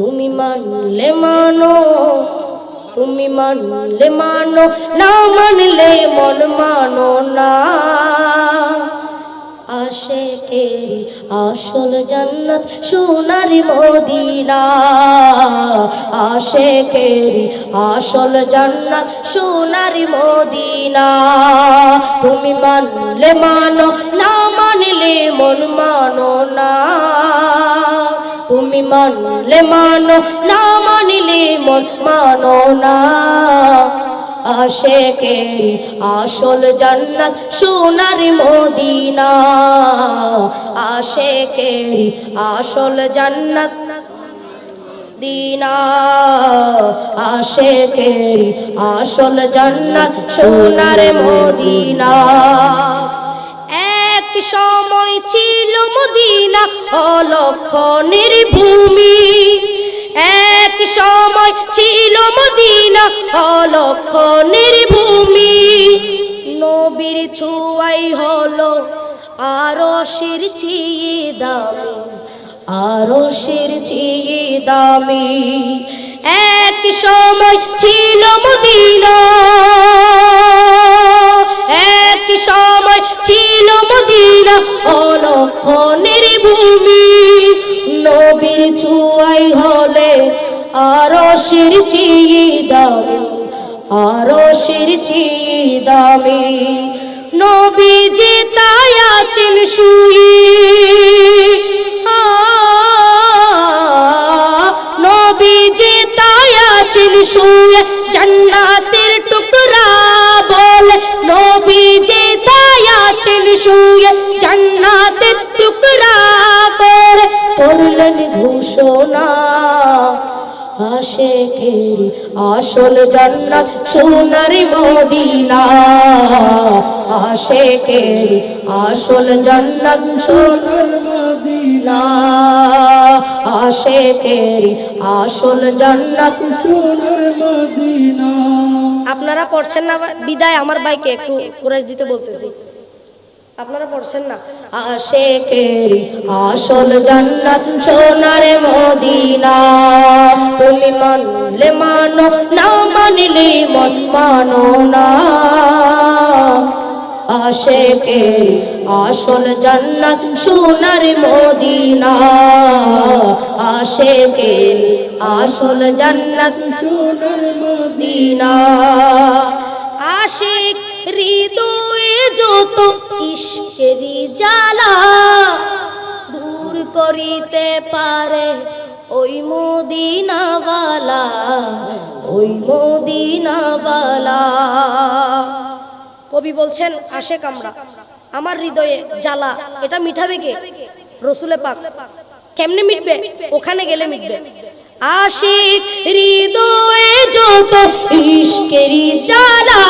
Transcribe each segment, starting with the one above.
তুমি মানলে মানো, তুমি মানলে মানো, না মানলে মন মানো না। আশেকেরি আসল জান্নাত, সোনারি মদিনা। আশেকেরি আসল জান্নাত, সোনারি মদিনা। তুমি মানলে মানো, না মানলে মন মানো না। মানলে মানো, না মানলে মন মানো না। আশেকেরি আসল জান্নাত সোনার মদিনা। আশেকেরি আসল জান্নাত দিনা আশেকেরি আসল জান্নাত সোনার মদিনা। এক সময় ছিল মদিনা অলক্ষণের ভূমি অলক্ষণের ভূমি। নবীর ছুয়াই হলো আরও শির চিয়ে দামি। আরও শির চিয়ে দামি। এক সময় ছিল মদিনা। এক সময় ছিল মদিনা অলক্ষণের ভূমি। নবীর ছুয়াই হলে আরও শির চিয়ে দামি আরও চিয়ে দামি নবী যে তাই আছেন শুয়ে নবী যে তাই আছেন শুয়ে আশেকেরি আসল জান্নাত সোনার মদিনা। আশেকেরি আসল জান্নাত সোনার মদিনা। আশেকেরি আসল জান্নাত আপনারা পড়ছেন না, বিদায়, আমার বাইকে একটু কুরাজ দিতে বলতেছি। আপনারা পড়ছেন না? আশেকেরি আসল জান্নাত সোনার মদিনা। তুমি মানলে মানো না মানলে মন মানো না। আশেকেরি আসল জান্নাত সোনার মদিনা। আশেকেরি আসল জান্নাত সোনার মদিনা। আশিক হৃদয়ে যত ইশকেরি জ্বালা দূর করিতে পারে ওই মদিনাওয়ালা ওই মদিনাওয়ালা। কবি বলছেন, আশেক আমরা, আমার হৃদয়ে জ্বালা, এটা মিঠাবে কে? রসুলে পাক। কেমনে মিটবে? ওখানে গেলে মিটবে। আশিক হৃদয়ে যত ইশকেরি জ্বালা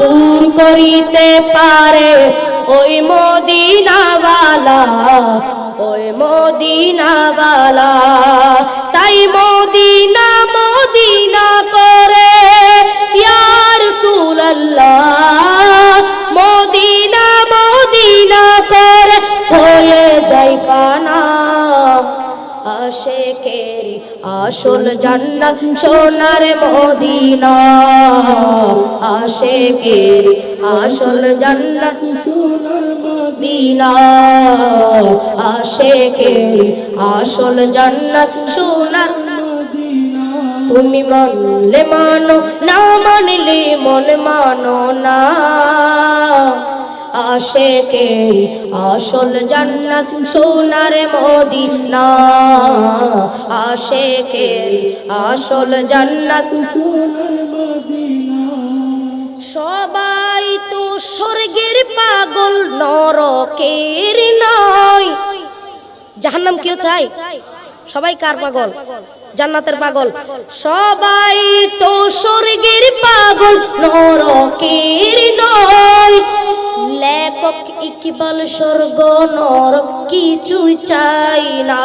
দূর করিতে পারে ওই মদিনাওয়ালা ওই মদিনাওয়ালা। তাই মদিনা মদিনা করে ইয়ার সুল্লাহ আসল জান্নাত, সোনার মদিনা। আশেকেরি আসল জান্নাত, সোনার মদিনা। আশেকেরি আসল জান্নাত, সোনার তুমি মানলে মানো, না মানলে মন মানো না। আশেকেরি আসল জান্নাত সোনার মদিনা। আশেকেরি আসল জান্নাত সবাই তো স্বর্গের পাগল, নরকের নয়। জাহান্নাম কেউ চাই সবাই কার পাগল? জান্নাতের পাগল। সবাই তো স্বর্গের পাগল, নরকের লেখক ইকবাল স্বর্গ নরক কিছুই চাই না।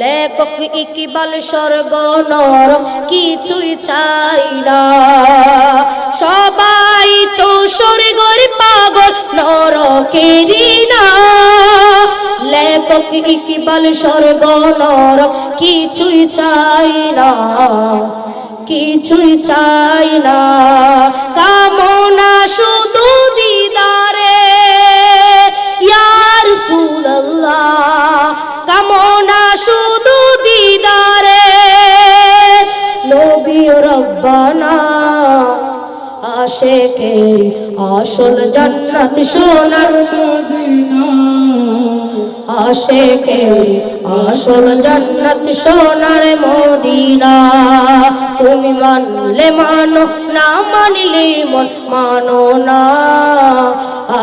লেখক ইকবাল স্বর্গ নরক কিছুই চাই না। সবাই তো স্বর্গের পাগল, নরকেরই না। লেখক ইকবাল স্বর্গ নরক কিছুই চাই না, কিছুই চাই না। রব্বানা আশেকের আসল জান্নাত সোনার আশেকের আসল জান্নাত সোনার মদিনা। তুমি মানলে মানো না, মানলে মন মানো না।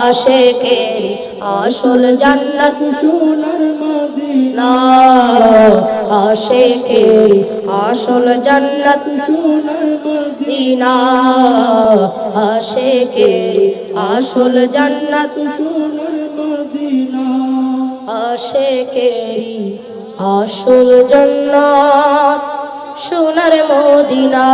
আশেকের আসল জান্নাত সোনার মদিনা। আশেকের আসল জান্নাত মদিনা। আশেকের আসল জান্নাত সোনার মদিনা। আশেকেরি আসল জান্নাত সোনার মদিনা।